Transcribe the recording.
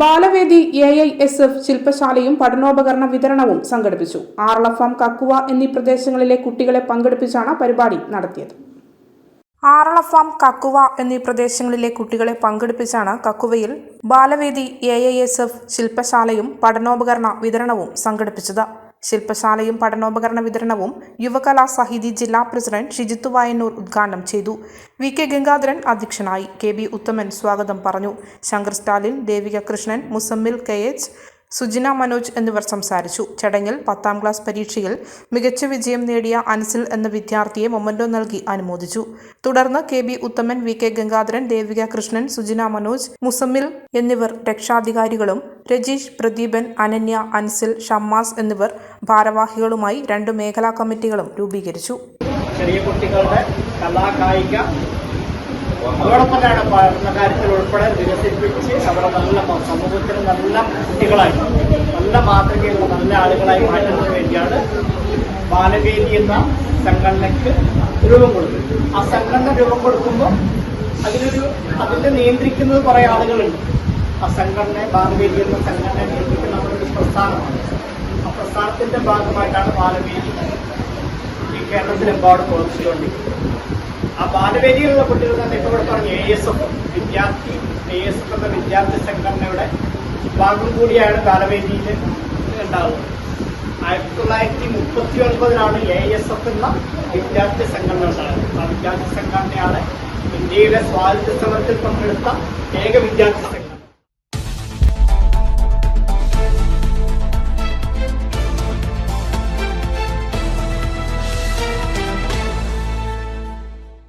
Balavedi A I S F ശില്പശാലയും പഠനോപകരണ വിതരണവും സംഘടിപ്പിച്ചു. ആറളഫാം കക്കുവ എന്നീ പ്രദേശങ്ങളിലെ കുട്ടികളെ പങ്കെടുപ്പിച്ചാണ് പരിപാടി നടത്തിയത്. ആറളഫാം കക്കുവ എന്നീ പ്രദേശങ്ങളിലെ കുട്ടികളെ പങ്കെടുപ്പിച്ചാണ് കക്കുവയിൽ ബാലവേദി എ ഐ എസ് എഫ് ശില്പശാലയും പഠനോപകരണ വിതരണവും സംഘടിപ്പിച്ചത്. ശില്പശാലയും പഠനോപകരണ വിതരണവും യുവകലാ സാഹിതി ജില്ലാ പ്രസിഡന്റ് ഷിജിത്തു വായന്നൂർ ഉദ്ഘാടനം ചെയ്തു. വി കെ ഗംഗാധരൻ അധ്യക്ഷനായി. കെ ബി ഉത്തമൻ സ്വാഗതം പറഞ്ഞു. ശങ്കർ സ്റ്റാലിൻ ദേവിക കൃഷ്ണൻ മുസമ്മിൽ കെ എച്ച് സുജിന മനോജ് എന്നിവർ സംസാരിച്ചു. ചടങ്ങിൽ പത്താം ക്ലാസ് പരീക്ഷയിൽ മികച്ച വിജയം നേടിയ അൻസിൽ എന്ന വിദ്യാർത്ഥിയെ മൊമന്റോ നൽകി അനുമോദിച്ചു. തുടർന്ന് K B Uthaman V K Gangadharan Devika Krishnan Sujina Manoj Muzammil എന്നിവർ രക്ഷാധികാരികളും രജീഷ് പ്രദീപൻ അനന്യ അൻസിൽ ഷമ്മാസ് എന്നിവർ ഭാരവാഹികളുമായി രണ്ട് മേഖലാ കമ്മിറ്റികളും രൂപീകരിച്ചു. ചെറിയ കുട്ടികളുടെ കലാകായിക അതോടൊപ്പം തന്നെ പഠന കാര്യത്തിൽ ഉൾപ്പെടെ വികസിപ്പിച്ച് അവരെ നല്ല സമൂഹത്തിന് നല്ല കുട്ടികളായി നല്ല മാതൃകയുള്ള നല്ല ആളുകളായി മാറ്റുന്നതിന് വേണ്ടിയാണ് ബാലവേദി എന്ന സംഘടനയ്ക്ക് രൂപം കൊടുക്കുന്നത് ആ സംഘടന രൂപം കൊടുക്കുമ്പോൾ അതിനൊരു അതിനെ നിയന്ത്രിക്കുന്നത് കുറേ ആളുകളുണ്ട്. ആ സംഘടന ബാലവേദി എന്ന സംഘടന നിയന്ത്രിക്കുന്ന ഒരു പ്രസ്ഥാനമാണ്. ആ പ്രസ്ഥാനത്തിന്റെ ഭാഗമായിട്ടാണ് ബാലവേദി ഈ കേരളത്തിലെമ്പാടും പ്രവർത്തിച്ചുകൊണ്ടിരിക്കുന്നത്. ആ ബാലവേദിയിലുള്ള കുട്ടികൾ തന്നെ ഇപ്പോൾ ഇവിടെ പറഞ്ഞു എ എസ് എഫ് വിദ്യാർത്ഥി എ എസ് എഫ് എന്ന വിദ്യാർത്ഥി സംഘടനയുടെ ഭാഗം കൂടിയാണ് ബാലവേദിയിൽ ഉണ്ടാവുന്നത്. ആയിരത്തി തൊള്ളായിരത്തി മുപ്പത്തി ഒൻപതിലാണ് എ എസ് എഫ് എന്ന വിദ്യാർത്ഥി സംഘടന ഉണ്ടായത്. ആ വിദ്യാർത്ഥി സംഘടനയാണ് ഇന്ത്യയുടെ സ്വാതന്ത്ര്യ സമരത്തിൽ പങ്കെടുത്ത ഏക വിദ്യാർത്ഥി സംഘടന.